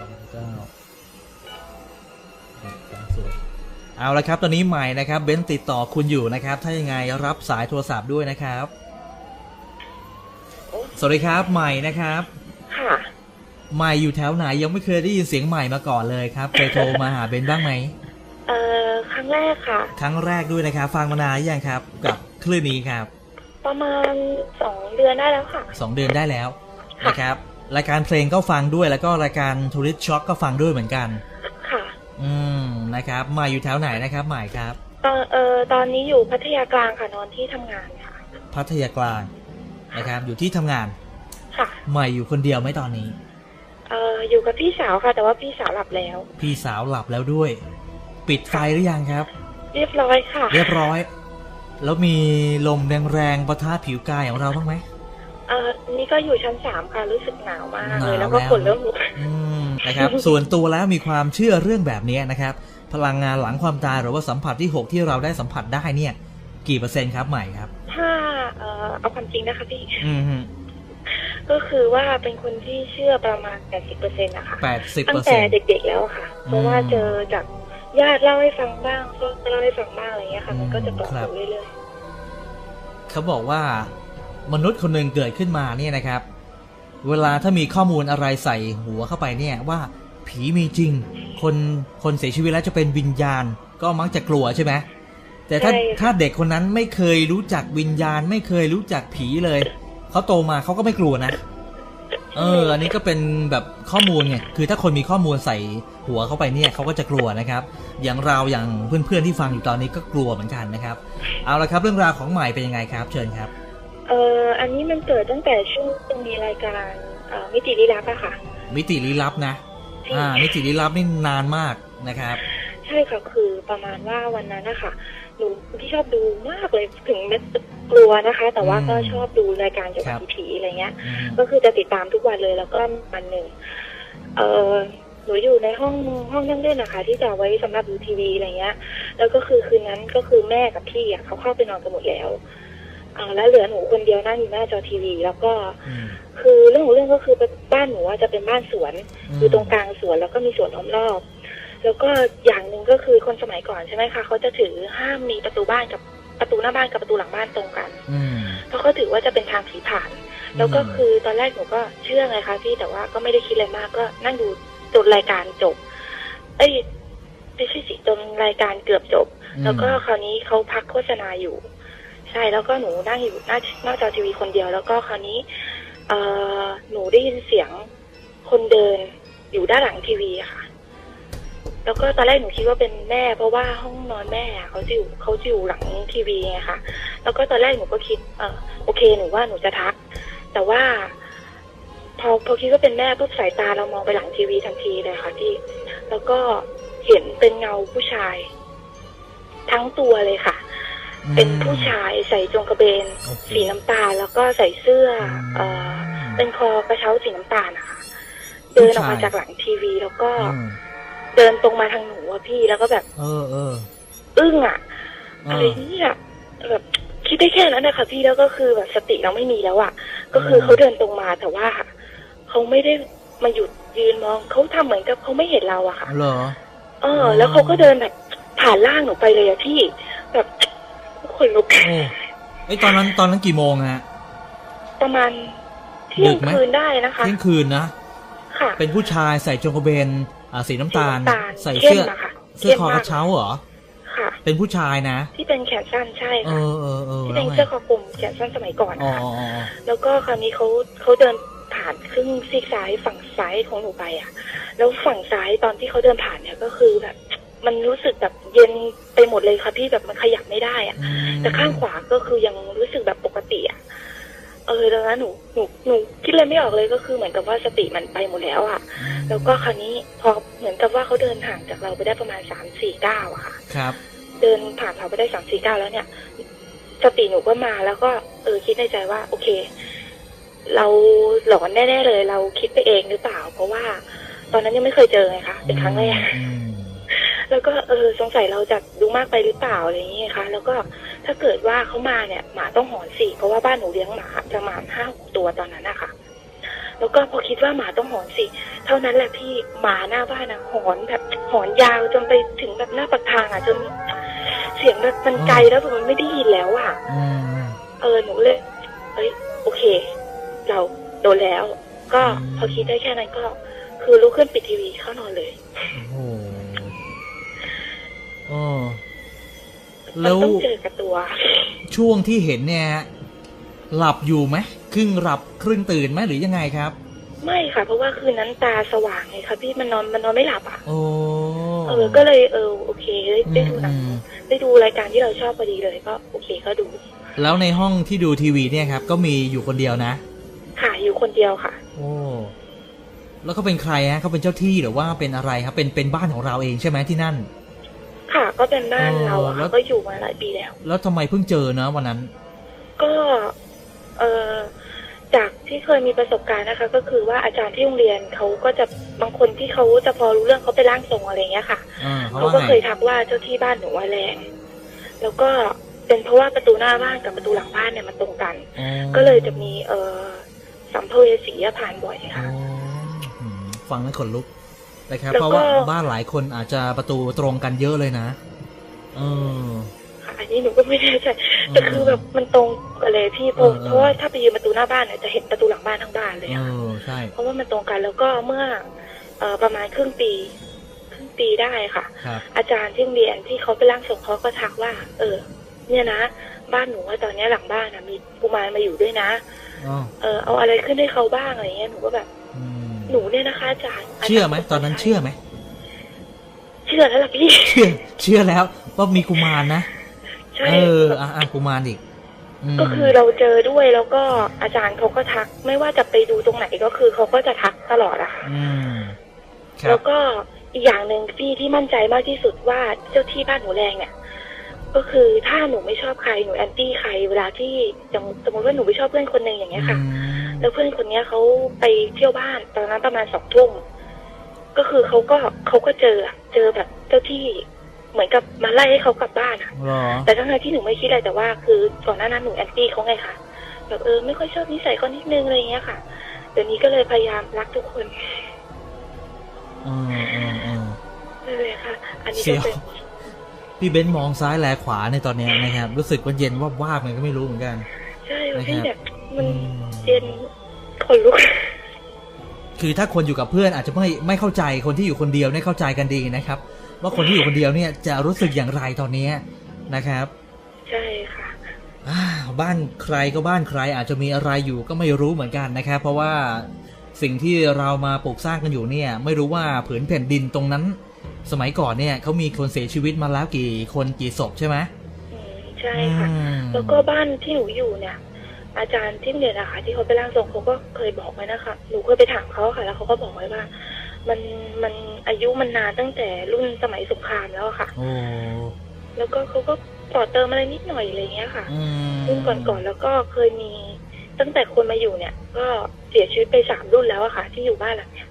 สองเก้าสามศูนย์เอาละครับ ตอนนี้ใหม่นะครับเบนซ์ติดต่อคุณอยู่นะครับ ถ้ายังไงรับสายโทรศัพท์ด้วยนะครับ สวัสดีครับใหม่นะครับ ค่ะใหม่อยู่แถวไหนยังไม่เคยได้ยินเสียงใหม่มาก่อนเลยครับเคยโทรมาหาเบนซ์บ้างไหมเอ่อครั้งแรกค่ะ ครั้งแรกด้วยนะครับ ฟังมานานหรือยังครับ กับคลื่นนี้ครับ ประมาณสองเดือนได้แล้วค่ะสองเดือนได้แล้วค่ะนะครับ รายการเพลงก็ฟังด้วย แล้วก็รายการทูริสช็อคก็ฟังด้วยเหมือนกัน ค่ะ อืมนะครับใหม่อยู่แถวไหนนะครับใหม่ครับตอนเอ่อตอนนี้อยู่พัทยากลางค่ะนอนที่ทำงานค่ะ พัทยากลางนะครับ อยู่ที่ทำงานค่ะใหม่อยู่คนเดียวไหมตอนนี้ เอ่ออยู่กับพี่สาวค่ะ แต่ว่าพี่สาวหลับแล้ว พี่สาวหลับแล้วด้วย ปิดไฟหรือยังครับ เรียบร้อยค่ะ เรียบร้อย แล้วมีลมแรงๆปะทะผิวกายของเราบ้างไหมเอ่อนี่ก็อยู่ชั้นสามค่ะรู้สึกหนาวมากหนาวเลยแล้วก็แล้วฝนเริ่มลุกอืมนะครับ ส่วนตัวแล้วมีความเชื่อเรื่องแบบนี้นะครับ พลังงานหลังความตายหรือว่าสัมผัสที่6ที่เราได้สัมผัสได้เนี่ย กี่เปอร์เซ็นต์ครับใหม่ครับ ถ้าเอ่อเอาความจริงนะคะพี่อืมก็คือว่าเป็นคนที่เชื่อประมาณแปดสิบเปอร์เซ็นต์นะคะแปดสิบตั้เปองร์แต่เซ็นต์เด็กๆแล้วอะค่ะ เพราะว่าเจอจากญาติเล่าให้ฟังบ้างก็เล่าให้ฟังบ้างอะไรเงี้ยค่ะ มันก็จะปรับตัวเรื่อยเขาบอกว่า มนุษย์คนหนึ่งเกิดขึ้นมาเนี่ยนะครับ เวลาถ้ามีข้อมูลอะไรใส่หัวเข้าไปเนี่ยว่าผีมีจริง คนคนเสียชีวิตแล้วจะเป็นวิญญาณ ก็มักจะกลัวใช่ไหมแต่ถ้าถ้าเด็กคนนั้นไม่เคยรู้จักวิญญาณ ไม่เคยรู้จักผีเลยเขาโตมาเขาก็ไม่กลัวนะเออ อันนี้ก็เป็นแบบข้อมูลไง คือถ้าคนมีข้อมูลใส่หัวเข้าไปเนี่ยเขาก็จะกลัวนะครับ อย่างเราอย่างเพื่อนๆที่ฟังอยู่ตอนนี้ก็กลัวเหมือนกันนะครับ เอาละครับเรื่องราวของใหม่เป็นยังไงครับ เชิญครับๆ เอ่ออันนี้มันเกิดตั้งแต่ช่วงมีรายการเอ่อมิติลี้ลับอะค่ะ มิติลี้ลับนะอ่ามิติลี้ลับนี่นานมากนะครับ ใช่ค่ะคือประมาณว่าวันนั้นนะคะหนูที่ชอบดูมากเลยถึงแม้จะกลัวนะคะ แต่ว่าก็อืมชอบดูรายการเกี่ยวครักับบผีๆอะไรเงี้ยอืมก็คือจะติดตามทุกวันเลยแล้วก็วันหนึ่งเออหนูอยู่ในห้องห้องนั่งเล่นนะคะที่จะเอาไว้สำหรับดูทีวีอะไรเงี้ย แล้วก็คือคืนนั้นก็คือแม่กับพี่อะเขาเข้าไปนอนกันหมดแล้ว อ่าแล้วเหลือหนูคนเดียวนั่งอยู่หน้าจอทีวี แล้วก็อืม คือเรื่องของเรื่องก็คือบ้านหนูว่าจะเป็นบ้านสวนอยู่ตรงกลางสวนแล้วก็มีสวนล้อมรอบ แล้วก็อย่างหนึ่งก็คือคนสมัยก่อนใช่ไหมคะเขาจะถือห้ามมีประตูบ้านกับประตูหน้าบ้านกับประตูหลังบ้านตรงกัน อืม เพราะเขาถือว่าจะเป็นทางผีผ่าน แล้วก็คือตอนแรกหนูก็เชื่อไงคะพี่แต่ว่าก็ไม่ได้คิดอะไรมากก็นั่งดูจนรายการจบ เอ้ยไม่ใช่สิจนรายการเกือบจบ อืม แล้วก็คราวนี้เขาพักโฆษณาอยู่ ใช่แล้วก็หนูนั่งอยู่หน้าหน้าจอทีวีคนเดียว แล้วก็คราวนี้เออหนูได้ยินเสียงคนเดินอยู่ด้านหลังทีวีค่ะ แล้วก็ตอนแรกหนูคิดว่าเป็นแม่ เพราะว่าห้องนอนแม่เขาจะอยู่เขาจะอยู่หลังทีวีไงคะแล้วก็ตอนแรกหนูก็คิดเออโอเคหนูว่าหนูจะทัก แต่ว่า พอพอคิดว่าเป็นแม่ปุ๊บสายตาเรามองไปหลังทีวีทันทีเลยค่ะพี่แล้วก็เห็นเป็นเงาผู้ชาย ทั้งตัวเลยค่ะ เป็นผู้ชายใส่จงกระเบนโอเคสีน้ำตาลแล้วก็ใส่เสื้ออมเออเป็นคอกระเช้าสีน้ำตาลนะคะเดินออกมาจากหลังทีวีแล้วก็อืมเดินตรงมาทางหนูอะพี่แล้วก็แบบ เออเอออึ้งอะเออะไรอเนี่ยแบบคิดได้แค่นั้นนะคะพี่แล้วก็คือแบบสติเราไม่มีแล้วอะก็คือเออเขาเดินตรงมาแต่ว่าเขาไม่ได้มาหยุดยืนมองเขาทำเหมือนกับเขาไม่เห็นเราอะค่ะเหรอ เออ แล้วเขาก็เดินแบบผ่านล่างหนูไปเลยอะพี่ แบบ ขนลุกโอ้ไอยตอนนั้นตอนนั้นกี่โมงฮะประมาณเที่ยดึงกไหมคืนได้นะคะเที่ยงคืนนะค่ะเป็นผู้ชายใส่จงกระเบนอ่าสีน้ำตาลสีน้ำตาล ใส่เข้เสื้มออะค่ะเสื้อคอเข้มกมากระเช้าเหรอค่ะ เป็นผู้ชายนะ ที่เป็นแขนสั้นใช่เอค่ะอเออเออที่แล้เป็วนไงเสื้อคอกลมแขนสั้นสมัยก่อนอ๋อค่ะอ๋ออ๋อแล้วก็คราวนี้เขาเขาเดินผ่านครึ่งซีกซ้ายฝั่งซ้ายของหนูไปอะ แล้วฝั่งซ้ายตอนที่เขาเดินผ่านเนี่ยก็คือแบบ มันรู้สึกแบบเย็นไปหมดเลยค่ะพี่แบบมันขยับไม่ได้อะอืมแต่ข้างขวาก็คือยังรู้สึกแบบปกติอะเออแล้วหนูหนูหนูคิดอะไรไม่ออกเลยก็คือเหมือนกับว่าสติมันไปหมดแล้วอะแล้วก็คราวนี้พอเหมือนกับว่าเขาเดินห่างจากเราไปได้ประมาณสามสี่ก้าวอะค่ะ ครับ เดินผ่านเราไปได้สามสี่ก้าวแล้วเนี่ย สติหนูก็มาแล้วก็เออคิดในใจว่า โอเค เราหลอนแน่ๆเลย เราคิดไปเองหรือเปล่า เพราะว่า ตอนนั้นยังไม่เคยเจอไงคะเป็นครั้งแรกอืม แล้วก็เออสงสัยเราจะดูมากไปหรือเปล่าอะไรอย่างเงี้ยคะแล้วก็ถ้าเกิดว่าเขามาเนี่ยหมาต้องหอนสิเพราะว่าบ้านหนูเลี้ยงหมาประมาณห้าหกตัวตอนนั้นนะคะแล้วก็พอคิดว่าหมาต้องหอนสิ เท่านั้นแหละพี่หมาหน้าบ้านอะหอนแบบหอนยาวจนไปถึงแบบหน้าปากทางอะจนเสียงแบบมันไกลแล้วแบบมันไม่ได้ยินแล้วอะอืมเออหนูเลยเอ้ยโอเค เราโดนแล้ว ก็อืมพอคิดได้แค่นั้นก็ คือลุกขึ้นปิดทีวีเข้านอนเลยโอ้โหโอ้ แล้วต้องเจอกับตัว ช่วงที่เห็นเนี่ย หลับอยู่ไหมครึ่งหลับครึ่งตื่นไหมหรือยังไงครับ ไม่ค่ะ เพราะว่าคืนนั้นตาสว่างไงคะพี่มันนอนมันนอนไม่หลับอะโอ้เออก็เลยเออโอเคได้ได้ดูหนังอืมได้ดูรายการที่เราชอบพอดีเลยก็โอเคก็ดู แล้วในห้องที่ดูทีวีเนี่ยครับ ก็มีอยู่คนเดียวนะ ค่ะอยู่คนเดียวค่ะ โอ้แล้วเขาเป็นใครฮะเขาเป็นเจ้าที่หรือว่าเป็นอะไรครับเป็นเป็นบ้านของเราเองใช่ไหมที่นั่น ค่ะ ก็เป็นบ้านอ๋อเราอะแล้ค่ะวก็อยู่มาหลายปีแล้ว แล้วทำไมเพิ่งเจอนะวันนั้น ก็เออจากที่เคยมีประสบการณ์นะคะ ก็คือว่าอาจารย์ที่โรงเรียนเขาก็จะบางคนที่เขาจะพอรู้เรื่องเขาไปนร่างทรงอะไรอย่างเงี้ยค่ะอ่าเขาเขาว่าก็ไงเคยทักว่าเจ้าที่บ้านหนูว่าแรงแล้วก็เป็นเพราะว่าประตูหน้าบ้านกับประตูหลังบ้านเนี่ยมันตรงกันอ๋อก็เลยจะมีเออสัมภเวสีอะผ่านบ่อยอ๋อค่ะอืมฟังแล้วขนลุก นะครับแล้วก็เพราะว่าบ้านหลายคนอาจจะประตูตรงกันเยอะเลยนะเออค่ะอันนี้หนูก็ไม่แน่ใจแต่คือแบบมันตรงกันเลยพี่เพราะเออเออเพราะว่าถ้าไปยืนประตูหน้าบ้านเนี่ยจะเห็นประตูหลังบ้านทั้งบ้านเลยเออะอใช่เพราะว่ามันตรงกันแล้วก็เมื่อเอ่อประมาณครึ่งปีครึ่งปีได้ค่ะครับอาจารย์ที่โรงเรียนที่เขาไปร่างทรงเขาก็ทักว่า เออ เนี่ยนะบ้านหนูว่าตอนเนี้ยหลังบ้านนะมีกุมารมาอยู่ด้วยนะอ๋อเออเอาอะไรขึ้นให้เขาบ้างอะไรเงี้ยหนูก็แบบอืม หนูเนี่ยนะคะอาจารย์เชื่อไหมตอนนั้นเชื่อไหมเชื่อแล้วล่ะพี่ เชื่อเชื่อแล้วว่ามีกุมารนะใช่เอออะอะกุมารอีกมก็คือเราเจอด้วยแล้วก็อาจารย์เขาก็ทัก ไม่ว่าจะไปดูตรงไหนก็คือเขาก็จะทักตลอดอะค่ะอืมครัแล้บวก็อีกอย่างหนึ่งพี่ที่มั่นใจมากที่สุดว่าเจ้าที่บ้านหนูแรงเนี่ย ก็คือถ้าหนูไม่ชอบใครหนูแอนตี้ใคร เวลาที่อย่างสมมติว่าหนูไม่ชอบเพื่อนคนหนึ่งอย่างเงี้ยค่ะอืมแล้วเพื่อนคนเนี้ยเขาไปเที่ยวบ้านตอนนั้นประมาณสองทุ่มก็คือเขาก็เขาก็เจออะเจอแบบเจ้าที่เหมือนกับมาไล่ให้เขากลับบ้านอะเหรอแต่ทั้งๆที่หนูไม่คิดอะไรแต่ว่า คือก่อนหน้านั้นหนูแอนตี้เขาไงคะแบบเออไม่ค่อยชอบนิสัยเขานิดนึงอะไรอย่างเงี้ยค่ะเดี๋ยวนี้ก็เลยพยายามรักทุกคนเออเออเออเลยค่ะ อันนี้เสีก็ยวเป็น พี่เบนซ์มองซ้ายแลขวาในตอนเนี้ยนะครับ รู้สึกว่าเย็นว่าว่าบๆมันก็ไม่รู้เหมือนกัน ใช่นะครับพี่แบบมันอืมเย็นขนลุก คือถ้าคนอยู่กับเพื่อนอาจจะไม่ไม่เข้าใจคนที่อยู่คนเดียวเนี่ยเข้าใจกันดีนะครับ ว่าคนที่อยู่คนเดียวเนี่ยจะรู้สึกอย่างไรตอนเนี้ยนะครับ ใช่ค่ะ อ่าบ้านใครก็บ้านใครอาจจะมีอะไรอยู่ก็ไม่รู้เหมือนกันนะครับ เพราะว่าสิ่งที่เรามาปลูกสร้างกันอยู่เนี่ย ไม่รู้ว่าผืนแผ่นดินตรงนั้น สมัยก่อนเนี่ยเขามีคนเสียชีวิตมาแล้วกี่คนกี่ศพใช่ไหมอืมใช่ค่ะอืมแล้วก็บ้านที่หนูอยู่เนี่ย อาจารย์ที่เนี่ยนะคะที่เขาไปร่างทรงเขาก็เคยบอกไว้นะคะหนูเคยไปถามเขาค่ะ แล้วเขาก็บอกไว้ว่า มันมันอายุมันนานตั้งแต่รุ่นสมัยสงครามแล้วอะค่ะโอ้แล้วก็เขาก็ต่อเติมอะไรนิดหน่อยอะไรเงี้ยค่ะอืมรุ่นก่อนๆแล้วก็เคยมีตั้งแต่คนมาอยู่เนี่ย ก็เสียชีวิตไปสามรุ่นแล้วอะค่ะ ที่อยู่บ้านหลังเนี้ย